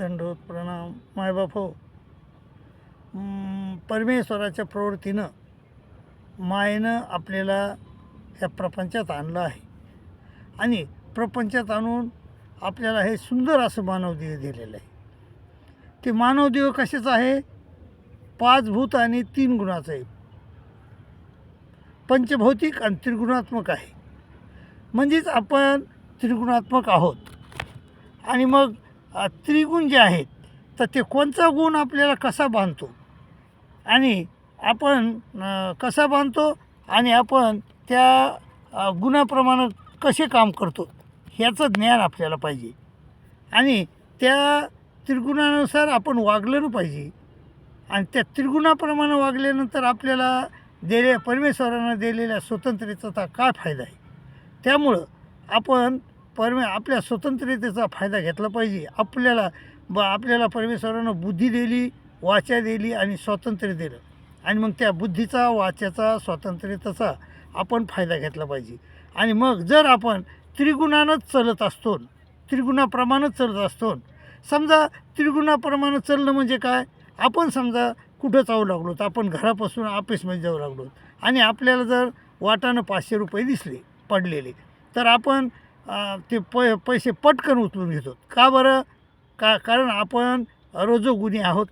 दंडोत प्रणाम मायबाप हो. परमेश्वराच्या प्रवृत्तीनं मायेनं आपल्याला ह्या प्रपंचात आणलं आहे. आणि प्रपंचात आणून आपल्याला हे सुंदर असं मानवदेह दिलेलं आहे. ते मानवदेह कशाचं आहे? पाच भूत आणि तीन गुणाचं आहे. पंचभौतिक आणि त्रिगुणात्मक आहे. म्हणजेच आपण त्रिगुणात्मक आहोत. आणि मग त्रिगुण जे आहेत तर ते कोणचा गुण आपल्याला कसा बांधतो? आणि आपण कसा बांधतो? आणि आपण त्या गुणाप्रमाणे कसे काम करतो? ह्याचं ज्ञान आपल्याला पाहिजे. आणि त्या त्रिगुणानुसार आपण वागलं पाहिजे. आणि त्या त्रिगुणाप्रमाणे वागल्यानंतर आपल्याला दिले परमेश्वरानं दिलेल्या स्वतंत्रतेचा काय फायदा आहे? त्यामुळं आपण परमे आपल्या स्वतंत्रतेचा फायदा घेतला पाहिजे. आपल्याला ब आपल्याला परमेश्वरानं बुद्धी दिली वाचा दिली आणि स्वातंत्र्य दिलं. आणि मग त्या बुद्धीचा वाच्याचा स्वातंत्र्यतेचा आपण फायदा घेतला पाहिजे. आणि मग जर आपण त्रिगुणानंच चालत असतो त्रिगुणाप्रमाणेच चालत असतो. समजा त्रिगुणाप्रमाणे चालणं म्हणजे काय? आपण समजा कुठं जाऊ लागलो तर आपण घरापासून ऑफिसमध्ये जाऊ लागलो. आणि आपल्याला जर वाटानं पाचशे रुपये दिसले पडलेले तर आपण ते पै पैसे पटकन उचलून घेतो. का बरं? का कारण आपण रजोगुणी आहोत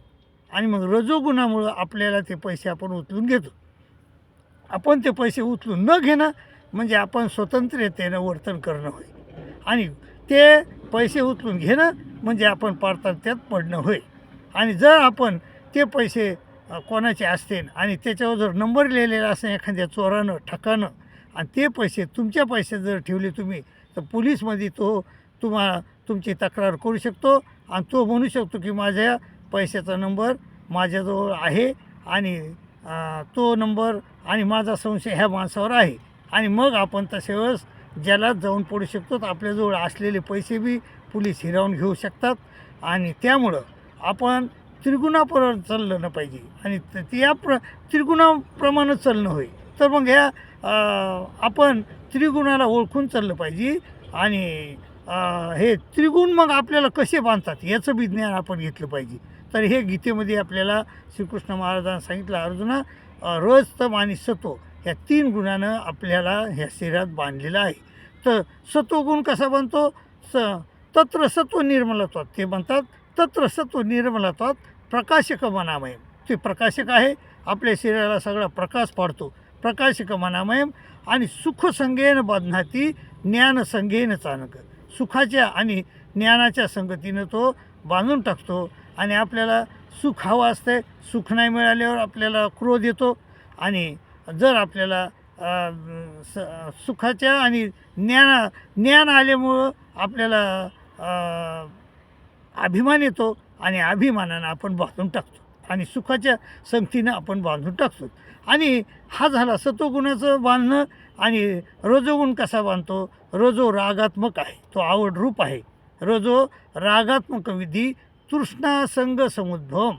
आणि मग रजोगुणामुळं आपल्याला ते पैसे आपण उचलून घेतो. आपण ते पैसे उचलून न घेणं म्हणजे आपण स्वतंत्रतेनं वर्तन करणं होय. आणि ते पैसे उचलून घेणं म्हणजे आपण पारतंत्र्यात पडणं होय. आणि जर आपण ते पैसे कोणाचे असतील आणि त्याच्यावर जर नंबर लिहिलेला असेल एखाद्या चोरानं ठकानं आणि ते पैसे तुमच्या पैसे जर ठेवले तुम्ही तर पोलीसमध्ये तो तुम्हा तुमची तक्रार करू शकतो आणि तो म्हणू शकतो की माझ्या पैशाचा नंबर माझ्याजवळ आहे आणि तो नंबर आणि माझा संशय ह्या माणसावर आहे. आणि मग आपण तसे वेळेस ज्याला जाऊन पडू शकतो आपल्याजवळ असलेले पैसे बी पोलीस हिरावून घेऊ शकतात. आणि त्यामुळं आपण त्रिगुणापर्यंत चाललं ना पाहिजे. आणि त- त्या प्र त्रिगुणाप्रमाणे चालणं होईल तर मग ह्या आपण त्रिगुणाला ओळखून चाललं पाहिजे आणि हे त्रिगुण मग आपल्याला कसे बांधतात याचं बी ज्ञान आपण घेतलं पाहिजे. तर हे गीतेमध्ये आपल्याला श्रीकृष्ण महाराजांना सांगितलं अर्जुना रज तम आणि सत्व ह्या तीन गुणानं आपल्याला ह्या शरीरात बांधलेलं आहे. तर सत्वगुण कसा बनतो? स तत्र सत्व निर्मलत्वात. ते म्हणतात तत्र सत्व निर्मलत्वात प्रकाशक मनामय ते प्रकाशक आहे आपल्या शरीराला सगळा प्रकाश पाडतो. प्रकाशक मनामयम आणि सुखसंगेन बधनाती ज्ञानसंगेन चाणक. सुखाच्या आणि ज्ञानाच्या संगतीनं तो बांधून टाकतो आणि आपल्याला सुख हवं असतं सुख नाही मिळाल्यावर आपल्याला क्रोध येतो आणि जर आपल्याला स सुखाच्या आणि ज्ञाना ज्ञान आल्यामुळं आपल्याला अभिमान येतो आणि अभिमानानं आपण बांधून टाकतो. आणि सुखाच्या संगतीनं आपण बांधून टाकतो. आणि हा झाला सत्वगुणाचं बांधणं आणि रजोगुण कसा बांधतो? रजो रागात्मक आहे तो आवड रूप आहे. रजो रागात्मक विधी तृष्णा संग समुद्भवम.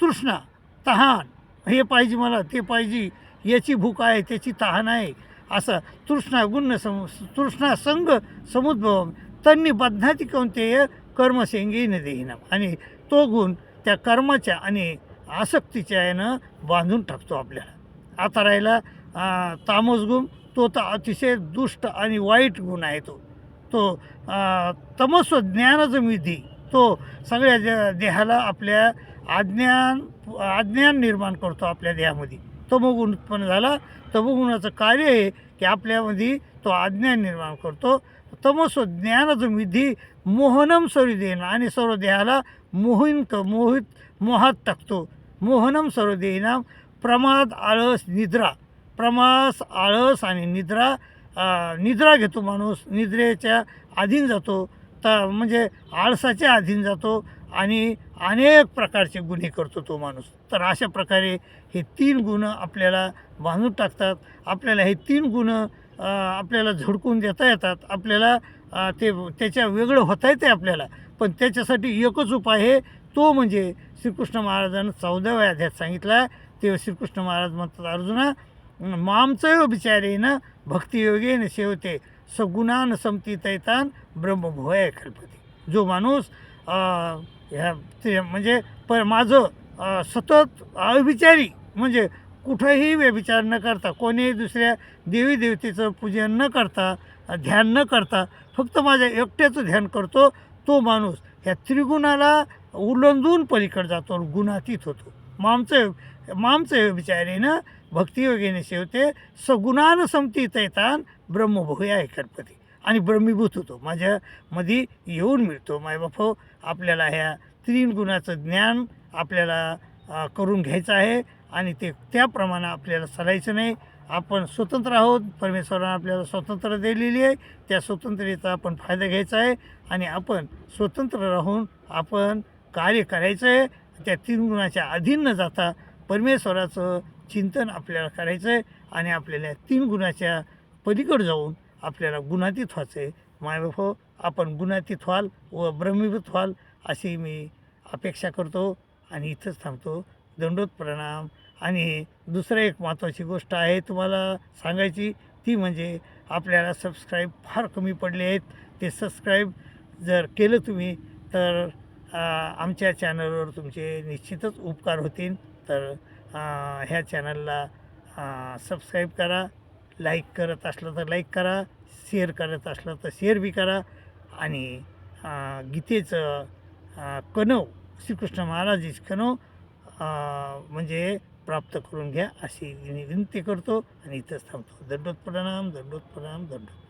तृष्णा तहान हे पाहिजे मला ते पाहिजे याची भूक आहे त्याची तहान आहे. असा तृष्णा गुण सम तृष्णा संग समुद्भवम. त्यांनी बद्धाती कोणते कर्मसेंगीन देईना आणि तो गुण त्या कर्माच्या आणि आसक्तीच्या यानं बांधून टाकतो आपल्याला. आता राहिला तामस गुण तो तर अतिशय दुष्ट आणि वाईट गुण आहे तो. तो तमस्व ज्ञानाचं विधी तो सगळ्या दे देहाला आपल्या अज्ञान अज्ञान निर्माण करतो आपल्या देहामध्ये. तमोगुण उत्पन्न झाला तमोगुणाचं कार्य आहे की आपल्यामध्ये तो अज्ञान निर्माण करतो. तमस्व ज्ञानाचं विधी मोहनम सरी देणं आणि सर्व देहाला मोहिन क मोहित मोहात टाकतो. मोहनम सर्वदेहीनाम प्रमाद आळस निद्रा. प्रमास आळस आणि निद्रा निद्रा घेतो माणूस. निद्रेच्या अधीन जातो. तर म्हणजे आळसाच्या अधीन जातो आणि अनेक प्रकारचे गुन्हे करतो तो माणूस. तर अशा प्रकारे हे तीन गुण आपल्याला बांधून टाकतात. आपल्याला हे तीन गुण आपल्याला झडकून देता येतात. आपल्याला ते त्याच्या वेगळं होता येते आपल्याला. पण त्याच्यासाठी एकच उपाय आहे तो म्हणजे श्रीकृष्ण महाराजांना चौदाव्या अध्यात सांगितला ते श्रीकृष्ण महाराज म्हणतात अर्जुना मामचैव विचारेन भक्तियोगेन सेवते सगुणान समती तैतान ब्रह्मभोय खलपती जो माणूस ह्या ते म्हणजे प माझं सतत अविचारी म्हणजे कुठंही व्यभिचार न करता कोणीही दुसऱ्या देवी देवतेचं पूजन न करता ध्यान न करता फक्त माझ्या एकट्याचं ध्यान करतो तो माणूस ह्या त्रिगुणाला उलंदून पलीकडे जातो आणि गुणातीत होतो. मामचं मामचं विचारेनं भक्तियोगेने सेवते सगुणानं समती तैतान ब्रह्मभूया एकरपती आणि ब्रह्मीभूत होतो. माझ्यामध्ये येऊन मिळतो. मायबाप आपल्याला ह्या तीन गुणाचं ज्ञान आपल्याला करून घ्यायचं आहे आणि ते त्याप्रमाणे आपल्याला चालायचं नाही. आपण स्वतंत्र आहोत. परमेश्वरानं आपल्याला स्वतंत्र दिलेली आहे. त्या स्वतंत्रतेचा आपण फायदा घ्यायचा आहे. आणि आपण स्वतंत्र राहून आपण कार्य करायचं आहे. त्या तीन गुणाच्या अधीन न जाता परमेश्वराचं चिंतन आपल्याला करायचं आहे. आणि आपल्याला तीन गुणाच्या पलीकडे जाऊन आपल्याला गुणातीत व्हायचं आहे. मायबाप हो, आपण गुणातीत व्हाल व ब्रह्मीभूत व्हाल अशी मी अपेक्षा करतो. आणि इथंच थांबतो. दंडोत प्रणाम. आणि दुसरं एक महत्त्वाची गोष्ट आहे तुम्हाला सांगायची ती म्हणजे आपल्याला सबस्क्राईब फार कमी पडले आहेत. ते सबस्क्राईब जर केलं तुम्ही तर आमच्या चॅनलवर तुमचे निश्चितच उपकार होतील. तर ह्या चॅनलला सबस्क्राईब करा लाईक करत असलं तर लाईक करा शेअर करत असलं तर शेअर बी करा आणि गीतेचं आ, कणव श्रीकृष्ण महाराजीच कणव म्हणजे प्राप्त करून घ्या अशी विनंती करतो आणि इथंच थांबतो. दंडोत प्रणाम दंडोत प्रणाम दंडोत